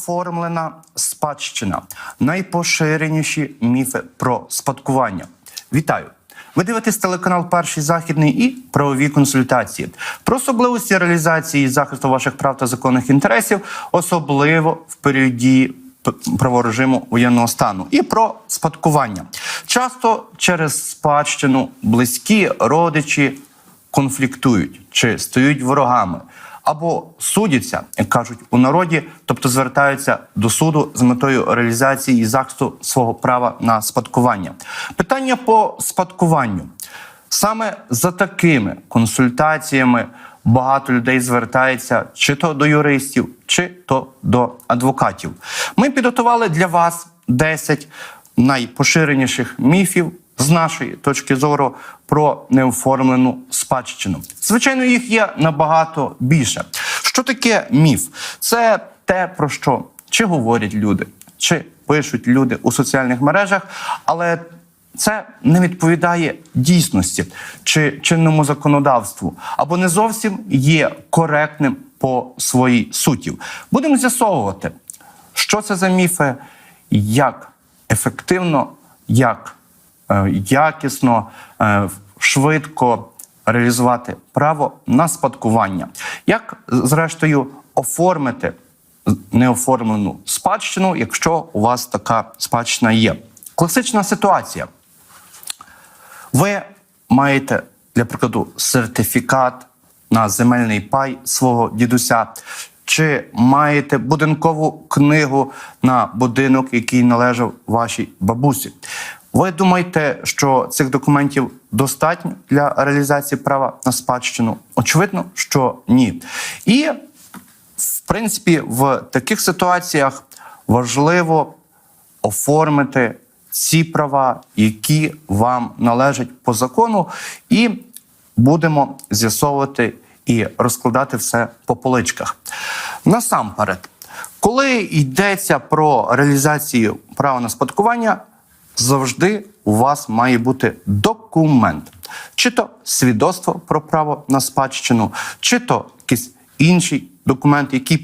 Неоформлена спадщина найпоширеніші міфи про спадкування. Вітаю! Ви дивитесь телеканал Перший західний і правові консультації про особливості реалізації і захисту ваших прав та законних інтересів, особливо в періоді праворежиму воєнного стану, і про спадкування. Часто через спадщину близькі родичі конфліктують чи стають ворогами. Або судяться, як кажуть у народі, тобто звертаються до суду з метою реалізації і захисту свого права на спадкування. Питання по спадкуванню саме за такими консультаціями багато людей звертається чи то до юристів, чи то до адвокатів. Ми підготували для вас 10 найпоширеніших міфів з нашої точки зору про неоформлену спадщину. Звичайно, їх є набагато більше. Що таке міф? Це те, про що чи говорять люди, чи пишуть люди у соціальних мережах, але це не відповідає дійсності чи чинному законодавству, або не зовсім є коректним по своїй суті. Будемо з'ясовувати, що це за міфи, як ефективно, як якісно, е, швидко реалізувати право на спадкування, як зрештою оформити неоформлену спадщину, якщо у вас така спадщина є. Класична ситуація. Ви маєте, для прикладу, сертифікат на земельний пай свого дідуся, чи маєте будинкову книгу на будинок, який належав вашій бабусі. Ви думаєте, що цих документів достатньо для реалізації права на спадщину? Очевидно, що ні. І в принципі, в таких ситуаціях важливо оформити ці права, які вам належать по закону, і будемо з'ясовувати і розкладати все по поличках. Насамперед, коли йдеться про реалізацію права на спадкування, завжди у вас має бути документ, чи то свідоцтво про право на спадщину, чи то якийсь інший документ, який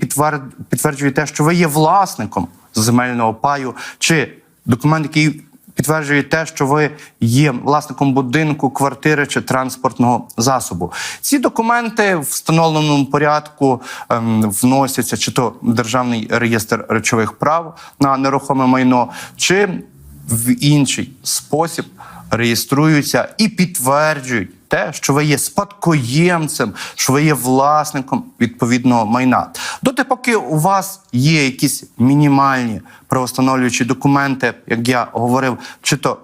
підтверджує те, що ви є власником земельного паю, чи документ, який підтверджує те, що ви є власником будинку, квартири чи транспортного засобу. Ці документи в встановленому порядку ем, вносяться чи то в державний реєстр речових прав на нерухоме майно, чи в інший спосіб реєструються і підтверджують те, що ви є спадкоємцем, що ви є власником відповідного майна. Доти, поки у вас є якісь мінімальні правостановлюючі документи, як я говорив, чи то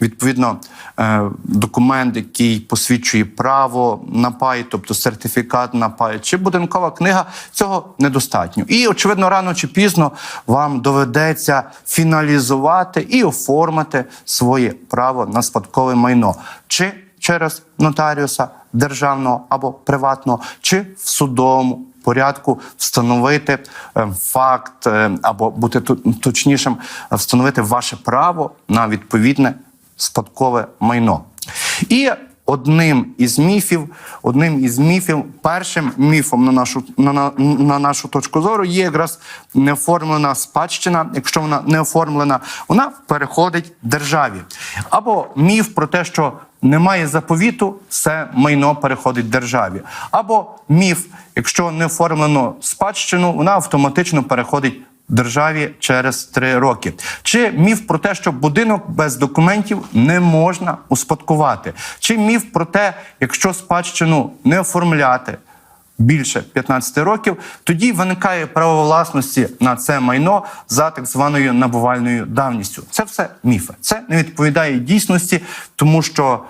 Відповідно, е, документ, який посвідчує право на пай, тобто сертифікат на пай, чи будинкова книга, цього недостатньо. І, очевидно, рано чи пізно вам доведеться фіналізувати і оформити своє право на спадкове майно, чи через нотаріуса державного або приватного, чи в судовому порядку встановити е, факт е, або бути точнішим, встановити ваше право на відповідне спадкове майно. І одним із міфів, одним із міфів, першим міфом на нашу на, на, на нашу точку зору є якраз неоформлена спадщина. Якщо вона не оформлена, вона переходить державі. Або міф про те, що немає заповіту, все майно переходить державі. Або міф, якщо не оформлено спадщину, вона автоматично переходить державі через три роки. Чи міф про те, що будинок без документів не можна успадкувати? Чи міф про те, якщо спадщину не оформляти більше 15 років, тоді виникає право власності на це майно за так званою набувальною давністю. Це все міфи. Це не відповідає дійсності, тому що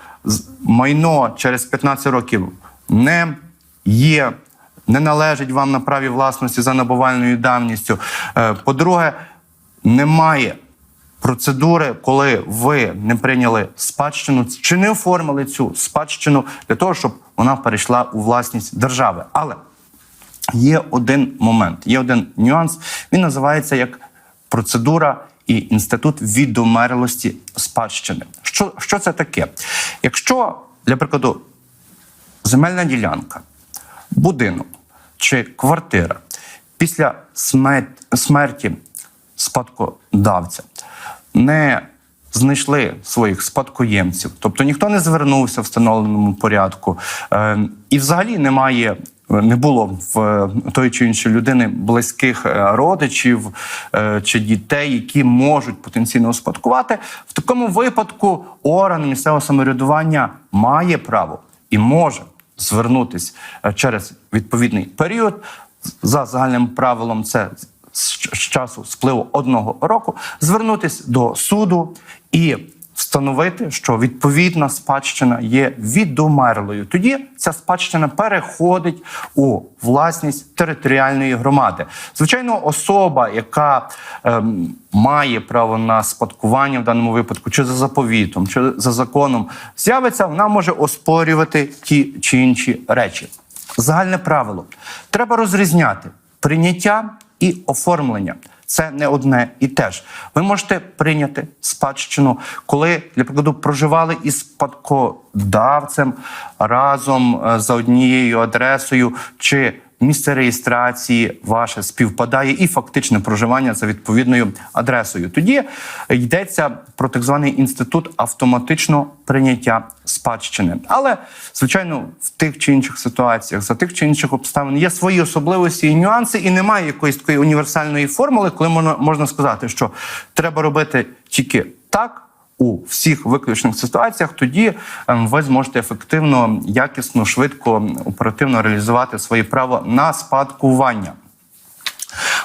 майно через 15 років не є не належить вам на праві власності за набувальною давністю. Е, По-друге, немає процедури, коли ви не прийняли спадщину чи не оформили цю спадщину для того, щоб вона перейшла у власність держави. Але є один момент, є один нюанс. Він називається як процедура і інститут відомерлості спадщини. Що, що це таке? Якщо, для прикладу, земельна ділянка, будинок чи квартира після смерті спадкодавця не знайшли своїх спадкоємців, тобто ніхто не звернувся в встановленому порядку, е, і взагалі немає. Не було в е, тої чи іншої людини близьких е, родичів чи дітей, які можуть потенційно успадкувати. В такому випадку орган місцевого самоврядування має право і може звернутися е, через відповідний період. За загальним правилом, це з часу спливу одного року, звернутись до суду і встановити, що відповідна спадщина є відомерлою. Тоді ця спадщина переходить у власність територіальної громади. Звичайно, особа, яка ем, має право на спадкування в даному випадку, чи за заповітом, чи за законом, з'явиться, вона може оспорювати ті чи інші речі. Загальне правило треба розрізняти прийняття і оформлення. Це не одне і те ж. Ви можете прийняти спадщину, коли, для прикладу, проживали із спадкодавцем разом е, за однією адресою, чи місце реєстрації ваше співпадає і фактичне проживання за відповідною адресою. Тоді йдеться про так званий інститут автоматичного прийняття спадщини. Але, звичайно, в тих чи інших ситуаціях, за тих чи інших обставин є свої особливості і нюанси, і немає якоїсь такої універсальної формули, коли можна, можна сказати, що треба робити тільки так. У всіх виключних ситуаціях тоді ем, ви зможете ефективно, якісно, швидко, оперативно реалізувати своє право на спадкування.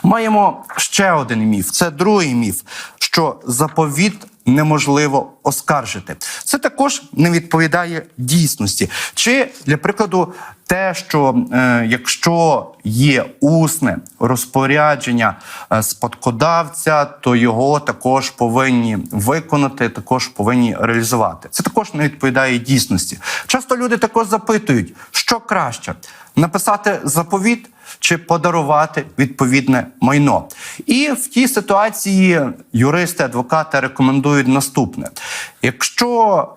Маємо ще один міф. Це другий міф, що заповіт неможливо оскаржити. Це також не відповідає дійсності. Чи, для прикладу, те, що е, якщо є усне розпорядження е, спадкодавця, то його також повинні виконати, також повинні реалізувати. Це також не відповідає дійсності. Часто люди також запитують, що краще написати заповіт чи подарувати відповідне майно. І в тій ситуації юристи, адвокати рекомендують наступне: якщо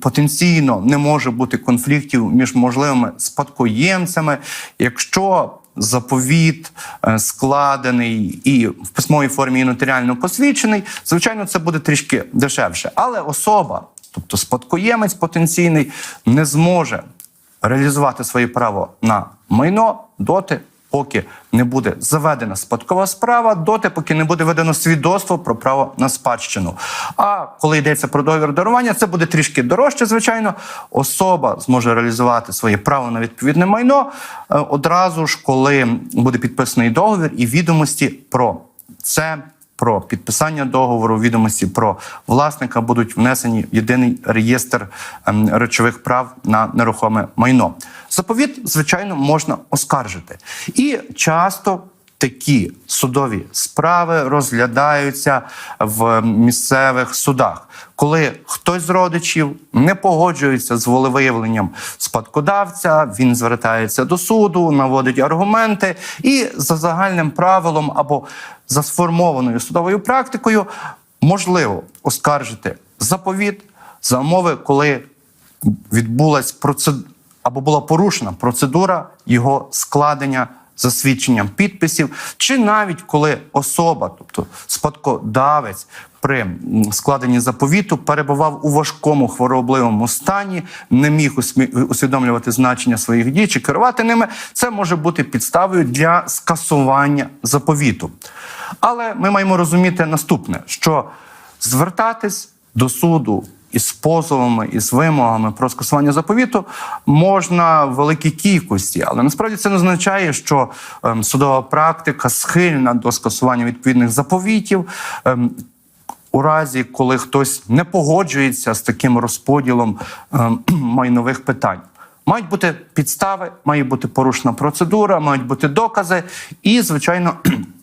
потенційно не може бути конфліктів між можливими спадкоємцями, якщо заповіт е, складений і в письмовій формі і нотаріально посвідчений, звичайно, це буде трішки дешевше. Але особа, тобто спадкоємець потенційний, не зможе реалізувати своє право на майно доти, поки не буде заведена спадкова справа, доти, поки не буде введено свідоцтво про право на спадщину. А коли йдеться про договір дарування, це буде трішки дорожче, звичайно. Особа зможе реалізувати своє право на відповідне майно е, одразу ж, коли буде підписаний договір і відомості про це. Про підписання договору, відомості про власника будуть внесені в єдиний реєстр ем, речових прав на нерухоме майно. Заповіт, звичайно, можна оскаржити. І часто такі судові справи розглядаються в місцевих судах, коли хтось з родичів не погоджується з волевиявленням спадкодавця, він звертається до суду, наводить аргументи, і за загальним правилом або за сформованою судовою практикою можливо оскаржити заповіт за умови, коли відбулась процедура або була порушена процедура його складення засвідченням підписів, чи навіть коли особа, тобто спадкодавець, при складенні заповіту перебував у важкому хворобливому стані, не міг усвідомлювати значення своїх дій чи керувати ними, це може бути підставою для скасування заповіту. Але ми маємо розуміти наступне: що звертатись до суду із позовами, із вимогами про скасування заповіту можна в великій кількості, але насправді це не означає, що ем, судова практика схильна до скасування відповідних заповітів. Ем, у разі, коли хтось не погоджується з таким розподілом ем, майнових питань. Мають бути підстави, має бути порушена процедура, мають бути докази, і, звичайно,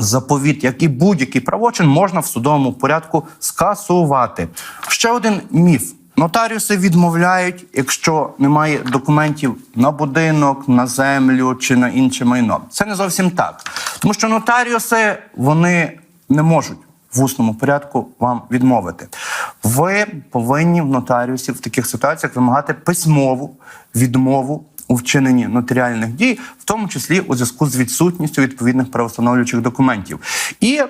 заповіт, як і будь-який правочин, можна в судовому порядку скасувати. Ще один міф. Нотаріуси відмовляють, якщо немає документів на будинок, на землю чи на інше майно. Це не зовсім так, тому що нотаріуси вони не можуть в усному порядку вам відмовити. Ви повинні в нотаріусів в таких ситуаціях вимагати письмову відмову у вчиненні нотаріальних дій, в тому числі у зв'язку з відсутністю відповідних правостановлюючих документів. І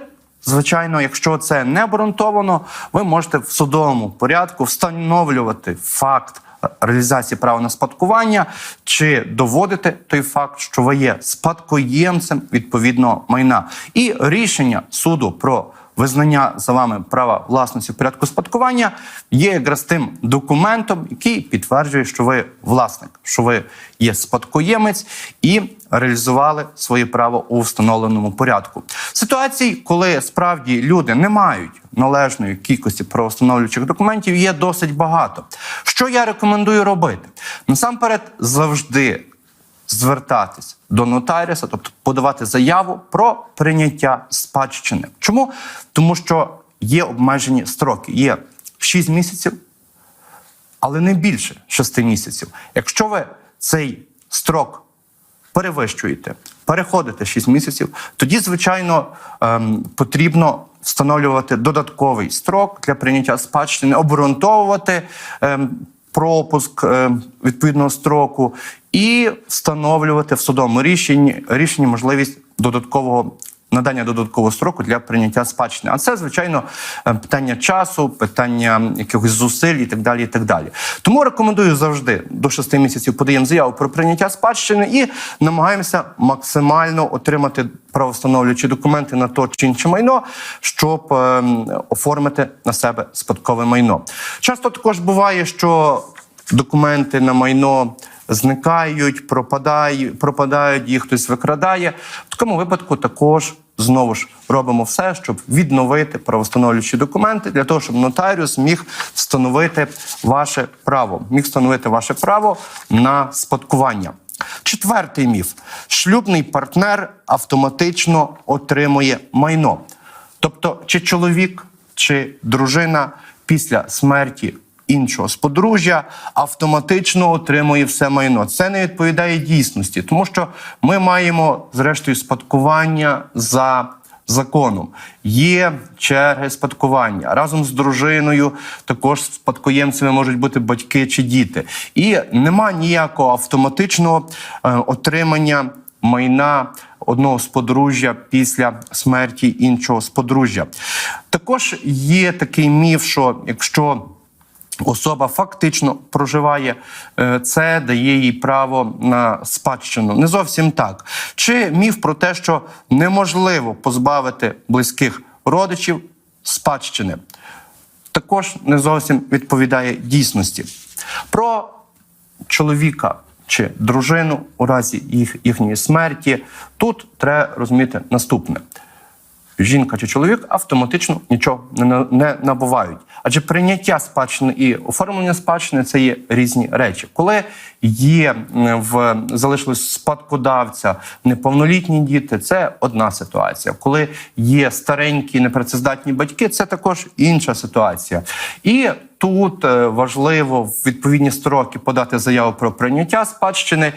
Звичайно, якщо це не обґрунтовано, ви можете в судовому порядку встановлювати факт реалізації права на спадкування чи доводити той факт, що ви є спадкоємцем відповідного майна, і рішення суду про визнання за вами права власності в порядку спадкування є якраз тим документом, який підтверджує, що ви власник, що ви є спадкоємець і реалізували своє право у встановленому порядку. Ситуацій, коли справді люди не мають належної кількості правостановлюючих документів, є досить багато. Що я рекомендую робити? Насамперед, завжди звертатись до нотаріуса, тобто подавати заяву про прийняття спадщини. Чому? Тому що є обмежені строки. Є 6 місяців, але не більше 6 місяців. Якщо ви цей строк перевищуєте, переходите 6 місяців, тоді, звичайно, ем, потрібно встановлювати додатковий строк для прийняття спадщини, обґрунтовувати ем, пропуск ем, відповідного строку і встановлювати в судовому рішенні, рішенні можливість додаткового. Надання додаткового строку для прийняття спадщини. А це, звичайно, е, питання часу, питання якихось зусиль і так далі. і так далі. Тому рекомендую завжди до 6 місяців подаємо заяву про прийняття спадщини і намагаємося максимально отримати правовстановлюючі документи на то чи інше майно, щоб е, оформити на себе спадкове майно. Часто також буває, що документи на майно зникають, пропадають, пропадають, їх хтось викрадає. В такому випадку також знову ж робимо все, щоб відновити правостановлюючі документи для того, щоб нотаріус міг встановити ваше право, міг встановити ваше право на спадкування. Четвертий міф: шлюбний партнер автоматично отримує майно. Тобто, чи чоловік, чи дружина після смерті іншого з подружжя автоматично отримує все майно. Це не відповідає дійсності, тому що ми маємо зрештою спадкування за. Законом є черги спадкування разом з дружиною. Також спадкоємцями можуть бути батьки чи діти, і нема ніякого автоматичного е, отримання майна одного з подружжя після смерті іншого з подружжя. Також є такий міф, що якщо Особа фактично проживає, е, це дає їй право на спадщину. Не зовсім так. Чи міф про те, що неможливо позбавити близьких родичів спадщини, також не зовсім відповідає дійсності. Про чоловіка чи дружину у разі їх, їхньої смерті тут треба розуміти наступне жінка чи чоловік автоматично нічого не, набувають. Адже прийняття спадщини і оформлення спадщини це є різні речі. Коли є в залишилось спадкодавця неповнолітні діти, це одна ситуація. Коли є старенькі непрацездатні батьки, це також інша ситуація. І тут е, важливо в відповідні строки подати заяву про прийняття спадщини.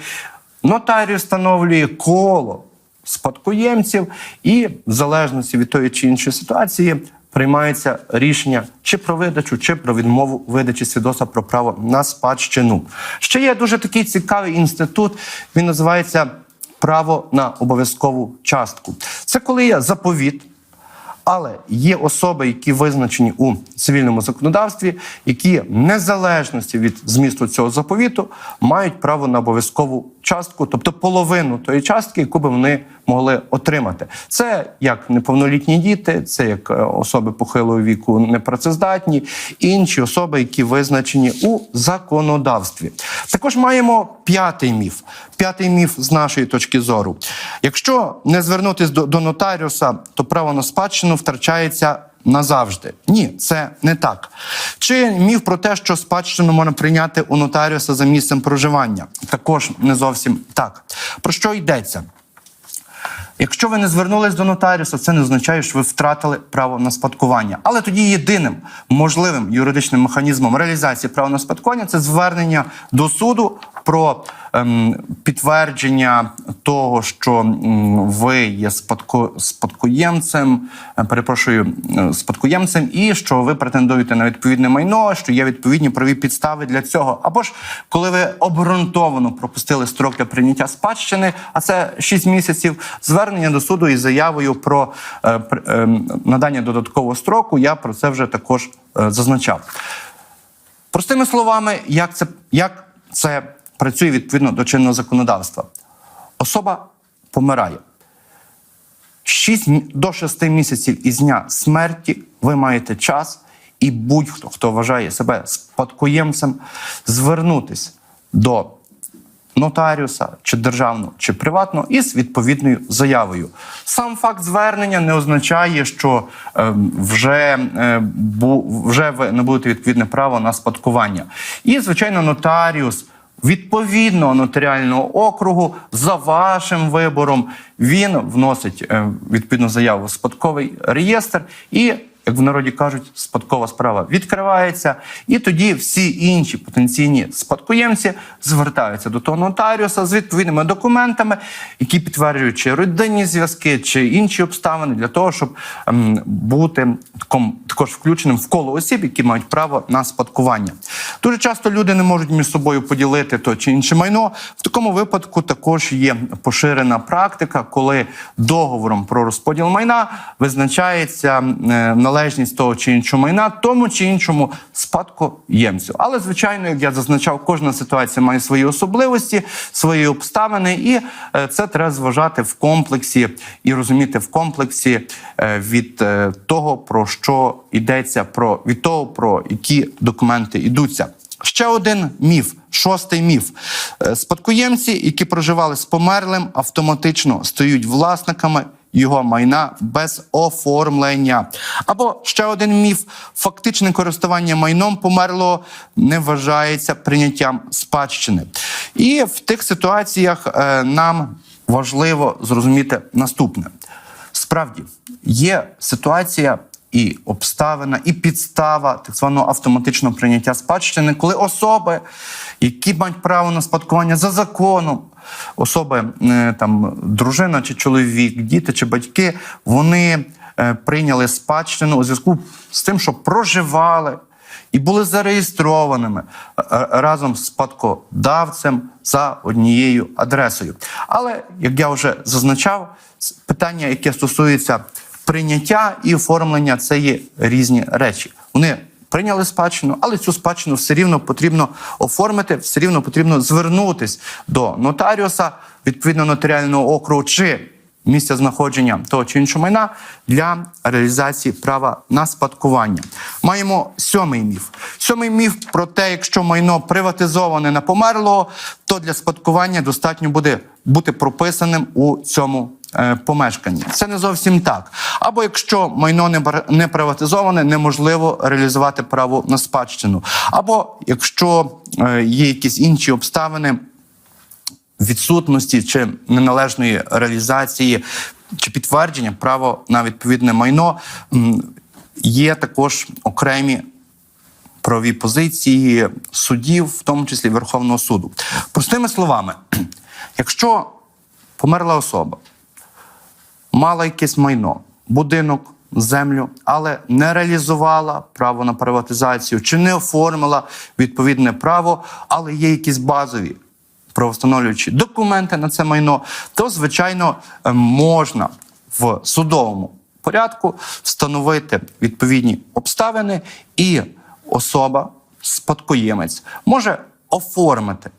Нотаріус встановлює коло спадкоємців, і в залежності від тої чи іншої ситуації приймається рішення чи про видачу, чи про відмову видачі свідоцтва про право на спадщину. Ще є дуже такий цікавий інститут. Він називається право на обов'язкову частку. Це коли є заповіт. Але є особи, які визначені у цивільному законодавстві, які незалежності від змісту цього заповіту мають право на обов'язкову частку, тобто половину тої частки, яку би вони могли отримати. Це як неповнолітні діти, це як е, особи похилого віку непрацездатні, інші особи, які визначені у законодавстві. Також маємо п'ятий міф. П'ятий міф з нашої точки зору. Якщо не звернутися до, до нотаріуса, то право на спадщину втрачається назавжди. Ні, це не так. Чи міф про те, що спадщину можна прийняти у нотаріуса за місцем проживання? Також не зовсім так. Про що йдеться? Якщо ви не звернулись до нотаріуса, це не означає, що ви втратили право на спадкування. Але тоді єдиним можливим юридичним механізмом реалізації права на спадкування це звернення до суду про підтвердження того, що ви є спадко, спадкоємцем, е, перепрошую, е, спадкоємцем, і що ви претендуєте на відповідне майно, що є відповідні праві підстави для цього. Або ж коли ви обґрунтовано пропустили строк для прийняття спадщини, а це 6 місяців, звернення до суду із заявою про е, надання додаткового строку. Я про це вже також зазначав. Простими словами, як це, як це працює відповідно до чинного законодавства? Особа помирає. 6 мі- до 6 місяців із дня смерті ви маєте час, і будь-хто, хто вважає себе спадкоємцем, звернутись до нотаріуса, чи державного, чи приватного, із відповідною заявою. Сам факт звернення не означає, що е, вже, е, вже ви не будете відповідне право на спадкування. І, звичайно, нотаріус. Відповідного нотаріального округу за вашим вибором він вносить е, відповідну заяву в спадковий реєстр і. Як в народі кажуть, спадкова справа відкривається, і тоді всі інші потенційні спадкоємці звертаються до того нотаріуса з відповідними документами, які підтверджують чи родинні зв'язки, чи інші обставини для того, щоб ем, бути також включеним в коло осіб, які мають право на спадкування. Дуже часто люди не можуть між собою поділити то чи інше майно. В такому випадку також є поширена практика, коли договором про розподіл майна визначається е, належність того чи іншого майна тому чи іншому спадкоємцю. Але звичайно, як я зазначав, кожна ситуація має свої особливості, свої обставини, і е, це треба зважати в комплексі і розуміти в комплексі е, від е, того, про що йдеться, про від того, про які документи йдуться. Ще один міф, шостий міф. Спадкоємці, які проживали з померлим, автоматично стають власниками його майна без оформлення. Або ще один міф: фактичне користування майном померлого не вважається прийняттям спадщини. І в тих ситуаціях е, нам важливо зрозуміти наступне: справді є ситуація. І обставина, і підстава так званого автоматичного прийняття спадщини, коли особи, які мають право на спадкування за законом, особи е, там дружина чи чоловік, діти чи батьки, вони е, прийняли спадщину у зв'язку з тим, що проживали і були зареєстрованими е, разом з спадкодавцем за однією адресою. Але як я вже зазначав, питання, яке стосується прийняття і оформлення, це є різні речі. Вони прийняли спадщину, але цю спадщину все рівно потрібно оформити, все рівно потрібно звернутись до нотаріуса відповідно нотаріального округу чи місця знаходження того чи іншого майна для реалізації права на спадкування. Маємо сьомий міф. Сьомий міф про те, якщо майно приватизоване на померлого, то для спадкування достатньо буде бути прописаним у цьому помешканні. Це не зовсім так. Або якщо майно не приватизоване, неможливо реалізувати право на спадщину. Або якщо е, є якісь інші обставини відсутності чи неналежної реалізації чи підтвердження права на відповідне майно, є також окремі правові позиції судів, в тому числі Верховного суду. Простими словами, якщо померла особа, мала якесь майно, будинок, землю, але не реалізувала право на приватизацію чи не оформила відповідне право, але є якісь базові правовстановлюючі документи на це майно, то звичайно е, можна в судовому порядку встановити відповідні обставини, і особа, спадкоємець, може оформити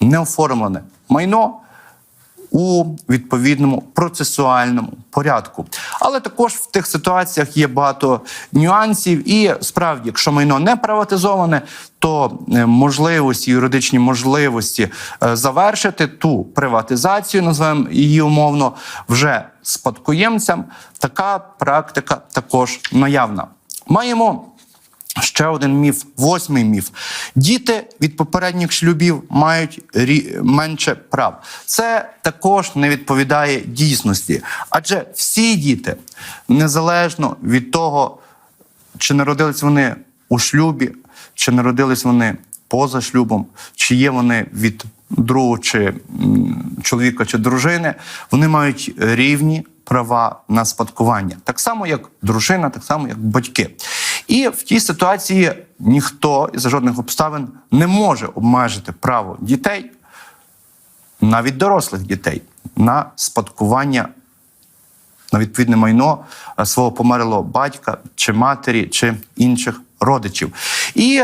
неоформлене майно у відповідному процесуальному порядку. Але також в тих ситуаціях є багато нюансів, і справді, якщо майно не приватизоване, то е, можливості, юридичні можливості е, завершити ту приватизацію, називаємо її умовно, вже спадкоємцям. Така практика також наявна. Маємо Ще один міф, восьмий міф. Діти від попередніх шлюбів мають менше прав. Це також не відповідає дійсності. Адже всі діти, незалежно від того, чи народились вони у шлюбі, чи народились вони поза шлюбом, чи є вони від другого чи чоловіка чи дружини, вони мають рівні права на спадкування, так само як дружина, так само як батьки. І в тій ситуації ніхто із жодних обставин не може обмежити право дітей, навіть дорослих дітей, на спадкування на відповідне майно е, свого померлого батька чи матері чи інших родичів. І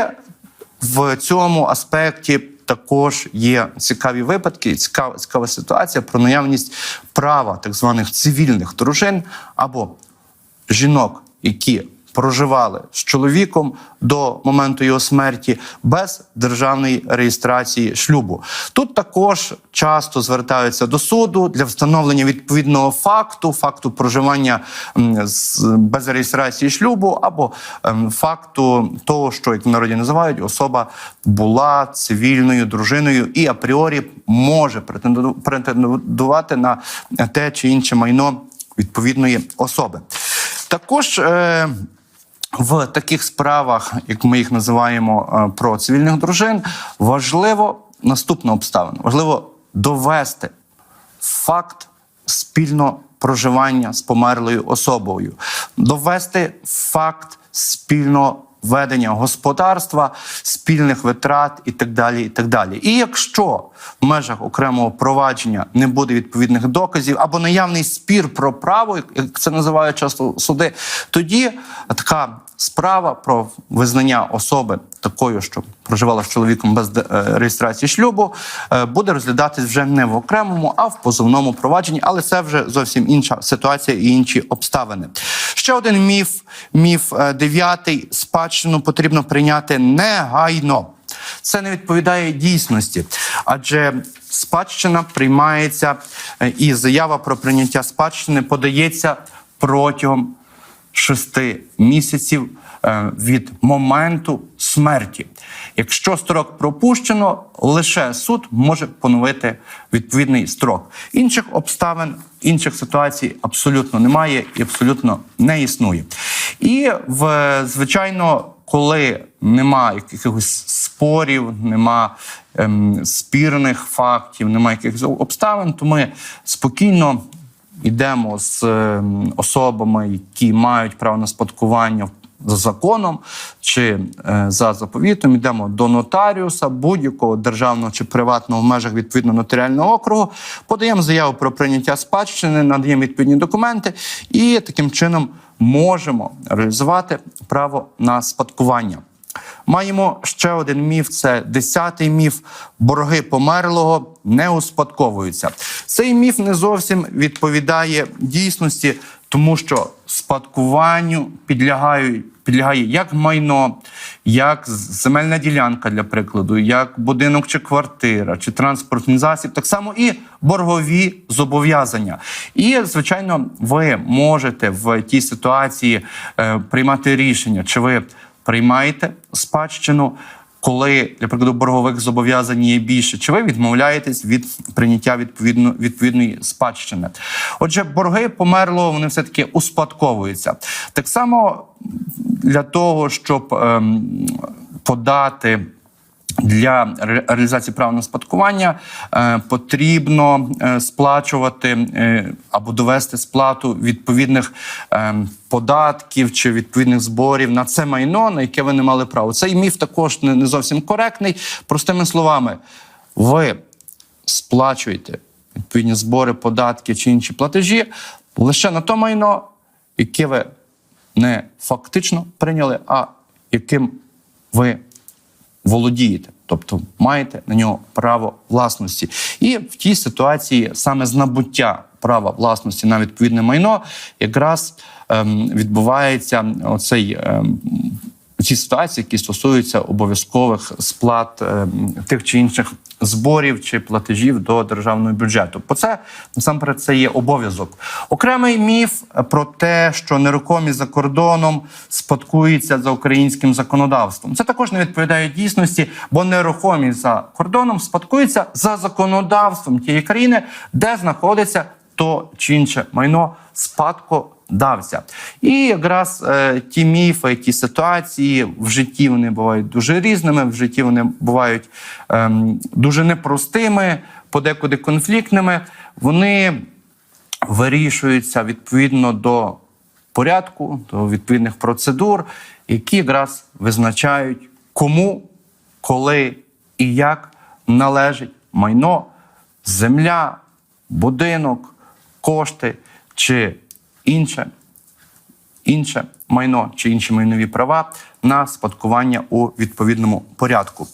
в цьому аспекті також є цікаві випадки, цікава, цікава ситуація про наявність права так званих цивільних дружин або жінок, які проживали з чоловіком до моменту його смерті без державної реєстрації шлюбу. Тут також часто звертаються до суду для встановлення відповідного факту, факту проживання без реєстрації шлюбу, або ем, факту того, що як в народі називають, особа була цивільною дружиною і апріорі може претендувати на те чи інше майно відповідної особи. Також е, в таких справах, як ми їх називаємо, е, про цивільних дружин, важливо наступна обставина. Важливо довести факт спільного проживання з померлою особою, довести факт спільного ведення господарства, спільних витрат і так далі. І так далі. І якщо в межах окремого провадження не буде відповідних доказів або наявний спір про право, як це називають часто суди, тоді така справа про визнання особи такою, що проживала з чоловіком без е, реєстрації шлюбу, е, буде розглядатись вже не в окремому, а в позовному провадженні. Але це вже зовсім інша ситуація і інші обставини. Ще один міф, міф е, дев'ятий: спадщину потрібно прийняти негайно. Це не відповідає дійсності, адже спадщина приймається і заява про прийняття спадщини подається протягом шести місяців від моменту смерті. Якщо строк пропущено, лише суд може поновити відповідний строк. Інших обставин, інших ситуацій абсолютно немає і абсолютно не існує. І в звичайно, коли нема якихось спорів, нема ем, спірних фактів, немає якихось обставин, то ми спокійно йдемо з ем, особами, які мають право на спадкування за законом чи е, за заповітом, йдемо до нотаріуса будь-якого державного чи приватного в межах відповідно нотаріального округу, подаємо заяву про прийняття спадщини, надаємо відповідні документи і таким чином можемо реалізувати право на спадкування. Маємо ще один міф: це десятий міф: борги померлого не успадковуються. Цей міф не зовсім відповідає дійсності, тому що спадкуванню підлягають. Підлягає як майно, як земельна ділянка для прикладу, як будинок чи квартира, чи транспортний засіб, так само і боргові зобов'язання. І, звичайно, ви можете в тій ситуації е, приймати рішення, чи ви приймаєте спадщину, коли, для прикладу, боргових зобов'язань є більше, чи ви відмовляєтесь від прийняття відповідно, відповідної спадщини? Отже, борги померло, вони все таки успадковуються. Так само для того, щоб ем, подати. Для реалізації права на спадкування е, потрібно е, сплачувати е, або довести сплату відповідних податків чи відповідних зборів на це майно, на яке ви не мали права. Цей міф також не зовсім коректний. Простими словами, ви сплачуєте відповідні збори, податки чи інші платежі лише на то майно, яке ви не фактично прийняли, а яким ви володієте, тобто маєте на нього право власності. І в тій ситуації саме з набуття права власності на відповідне майно якраз ем, відбувається оцей. Ем, ці ситуації, які стосуються обов'язкових сплат ем, тих чи інших зборів чи платежів до державного бюджету. Бо це насамперед це є обов'язок. Окремий міф про те, що нерухомість за кордоном спадкується за українським законодавством. Це також не відповідає дійсності, бо нерухомість за кордоном спадкується за законодавством тієї країни, де знаходиться то чи інше майно спадкодавця. І якраз е, ті міфи, ті ситуації в житті вони бувають дуже різними, в житті вони бувають ем, дуже непростими, подекуди конфліктними. Вони вирішуються відповідно до порядку, до відповідних процедур, які якраз визначають, кому, коли і як належить майно, земля, будинок, кошти чи інше, інше майно чи інші майнові права на спадкування у відповідному порядку.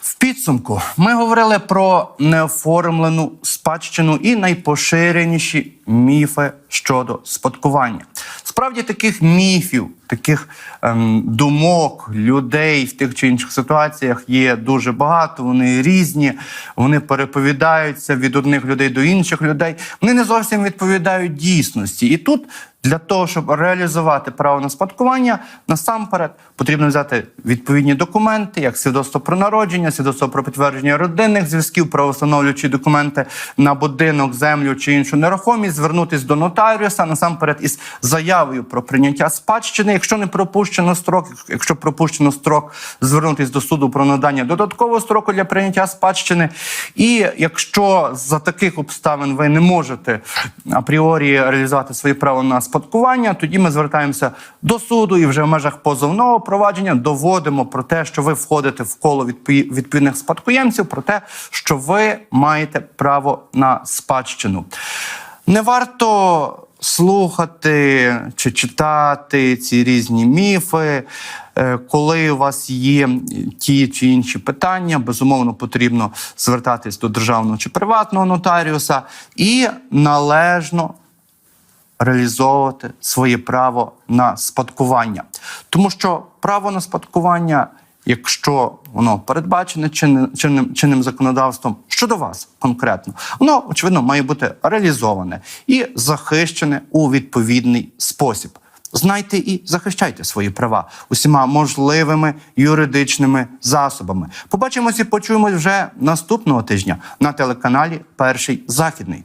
В підсумку ми говорили про неоформлену спадщину і найпоширеніші міфи щодо спадкування. Справді таких міфів, таких ем, думок людей в тих чи інших ситуаціях є дуже багато. Вони різні, вони переповідаються від одних людей до інших людей. Вони не зовсім відповідають дійсності. І тут для того, щоб реалізувати право на спадкування, насамперед потрібно взяти відповідні документи, як свідоцтво про народження, свідоцтво про підтвердження родинних зв'язків, правоустановлюючі документи на будинок, землю чи іншу нерухомість, звернутись до нотаріуса насамперед із заявою про прийняття спадщини. Якщо не пропущено строк, якщо пропущено строк, звернутись до суду про надання додаткового строку для прийняття спадщини. І якщо за таких обставин ви не можете апріорі реалізувати своє право на спадкування, тоді ми звертаємося до суду і вже в межах позовного провадження доводимо про те, що ви входите в коло відповідних спадкоємців, про те, що ви маєте право на спадщину. Не варто слухати чи читати ці різні міфи. Е, Коли у вас є ті чи інші питання, безумовно потрібно звертатись до державного чи приватного нотаріуса і належно реалізовувати своє право на спадкування. Тому що право на спадкування, якщо воно передбачене чинним, чинним, чинним законодавством щодо вас конкретно, воно очевидно має бути реалізоване і захищене у відповідний спосіб. Знайте і захищайте свої права усіма можливими юридичними засобами. Побачимося і почуємось вже наступного тижня на телеканалі Перший Західний.